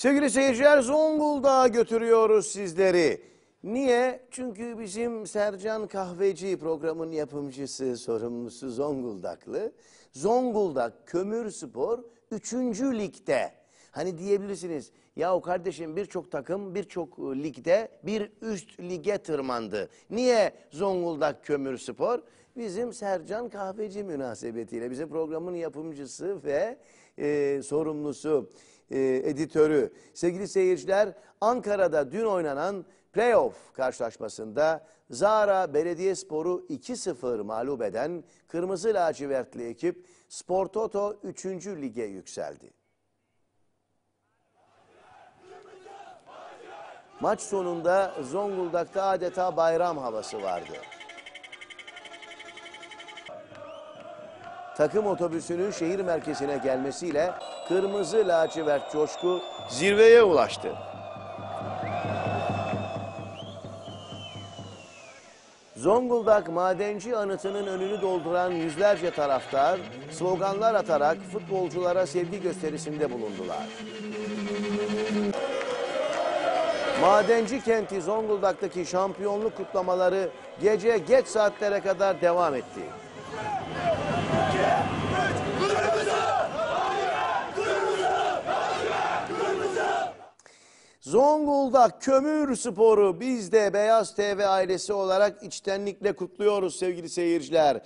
Sevgili seyirciler Zonguldak'a götürüyoruz sizleri. Niye? Çünkü bizim Sercan Kahveci programın yapımcısı, sorumlusu Zonguldaklı. Zonguldak Kömür Spor 3. ligde. Hani diyebilirsiniz ya o kardeşim birçok takım birçok ligde bir üst lige tırmandı. Niye Zonguldak Kömür Spor? Bizim Sercan Kahveci münasebetiyle bizim programın yapımcısı ve e, sorumlusu e, editörü. Sevgili seyirciler Ankara'da dün oynanan playoff karşılaşmasında Zara Belediyespor'u 2-0 mağlup eden Kırmızı Lacivertli ekip Spor Toto 3. lige yükseldi. Maç sonunda Zonguldak'ta adeta bayram havası vardı. Takım otobüsünün şehir merkezine gelmesiyle kırmızı lacivert coşku zirveye ulaştı. Zonguldak Madenci Anıtı'nın önünü dolduran yüzlerce taraftar sloganlar atarak futbolculara sevgi gösterisinde bulundular. Madenci kenti Zonguldak'taki şampiyonluk kutlamaları gece geç saatlere kadar devam etti. Zonguldak Kömür Sporu biz de Beyaz TV ailesi olarak içtenlikle kutluyoruz sevgili seyirciler.